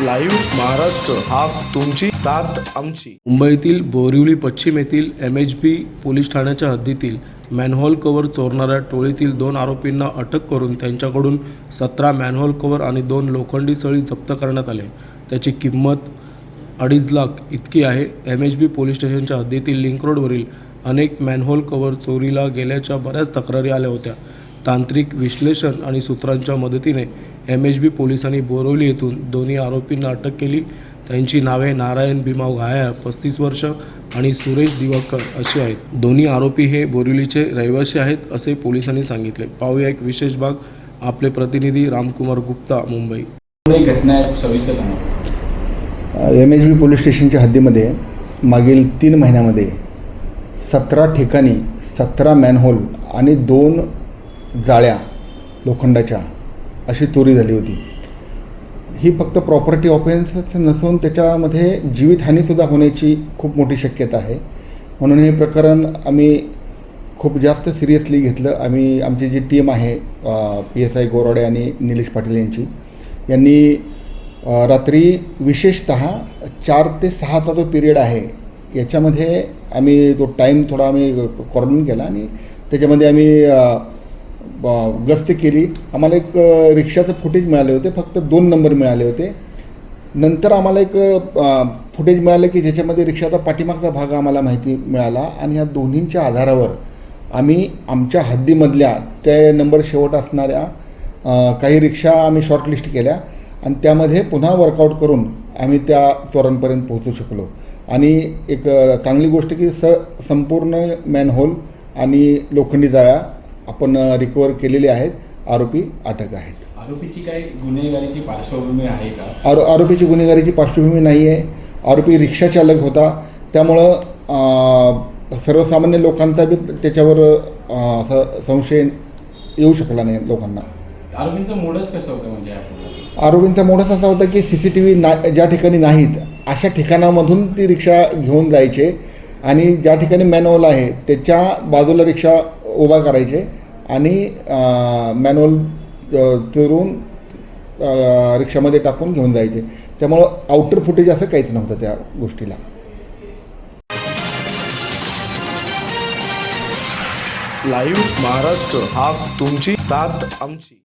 Live Maharashtra हा तुमची साथ आमची. मुंबईतील बोरिवली पश्चिम येथील एम एच बी पोलीस ठाण्याच्या हद्दीतील मॅनहॉल कव्हर चोरणाऱ्या टोळीतील दोन आरोपींना अटक करून त्यांच्याकडून सतरा मॅनहॉल कव्हर आणि दोन लोखंडी सळी जप्त करण्यात आले. त्याची किंमत अडीच लाख इतकी आहे. एम एच बी पोलीस स्टेशनच्या हद्दीतील लिंक रोडवरील अनेक मॅनहोल कव्हर चोरीला गेल्याच्या बऱ्याच तक्रारी आल्या होत्या. तांत्रिक विश्लेषण आणि सूत्रांच्या मदतीने एम एच बी पोलिसांनी बोरवली येथून दोन्ही आरोपींना अटक केली. त्यांची नावे नारायण भीमाव घाया पस्तीस वर्ष आणि सुरेश दिवाकर अशी आहेत. दोन्ही आरोपी हे बोरिवलीचे रहिवासी आहेत असे पोलिसांनी सांगितले. पाहूया एक विशेष भाग. आपले प्रतिनिधी रामकुमार गुप्ता मुंबई. घटना आहे सविस्तर सांगा. एम एच बी पोलीस स्टेशनच्या हद्दीमध्ये मागील तीन महिन्यामध्ये सतरा ठिकाणी सतरा मॅनहोल आणि दोन जाळ्या लोखंडाच्या अशी चोरी झाली होती. ही फक्त प्रॉपर्टी ऑफेन्सच नसून त्याच्यामध्ये जीवितहानीसुद्धा होण्याची खूप मोठी शक्यता आहे. म्हणून हे प्रकरण आम्ही खूप जास्त सिरियसली घेतलं. आम्ही आमची जी टीम आहे पी एस आय गोराडे आणि निलेश पाटील यांची यांनी रात्री विशेषत चार ते सहाचा जो पिरियड आहे याच्यामध्ये आम्ही तो टाईम थोडा आम्ही कॉर्डन केला आणि त्याच्यामध्ये आम्ही गस्ती केली. आम्हाला एक रिक्षाचं फुटेज मिळाले होते. फक्त दोन नंबर मिळाले होते. नंतर आम्हाला एक फुटेज मिळालं की ज्याच्यामध्ये रिक्षाचा पाठीमागचा भाग आम्हाला माहिती मिळाला आणि या दोन्हींच्या आधारावर आम्ही आमच्या हद्दीमधल्या त्या नंबर शेवट असणाऱ्या काही रिक्षा आम्ही शॉर्टलिस्ट केल्या आणि त्यामध्ये पुन्हा वर्कआउट करून आम्ही त्या चोरांपर्यंत पोहोचू शकलो. आणि एक चांगली गोष्ट की स संपूर्ण मॅनहोल आणि लोखंडी जाळ्या आपण रिकवर केलेले आहेत. आरोपी अटक आहेत. आरोपीची काही गुन्हेगारीची पार्श्वभूमी आहे का? आरो आरोपीची गुन्हेगारीची पार्श्वभूमी नाही आहे. आरोपी रिक्षाचालक होता. त्यामुळं सर्वसामान्य लोकांचा बी त्याच्यावर संशय येऊ शकला नाही लोकांना. आरोपींचं मोडच कसं होतं म्हणजे आरोपींचा मोठा असा होता की सी सी टी व्ही ना ज्या ठिकाणी नाहीत अशा ठिकाणामधून ती रिक्षा घेऊन जायचे आणि ज्या ठिकाणी मॅनहोल आहे त्याच्या बाजूला रिक्षा उभा करायचे. आणि मॅन्युअल चोरून रिक्षामध्ये टाकून घेऊन जायचे. त्यामुळं आउटर फुटेज असं काहीच नव्हतं त्या गोष्टीला. लाईव्ह महाराष्ट्र हा तुमची साथ आमची.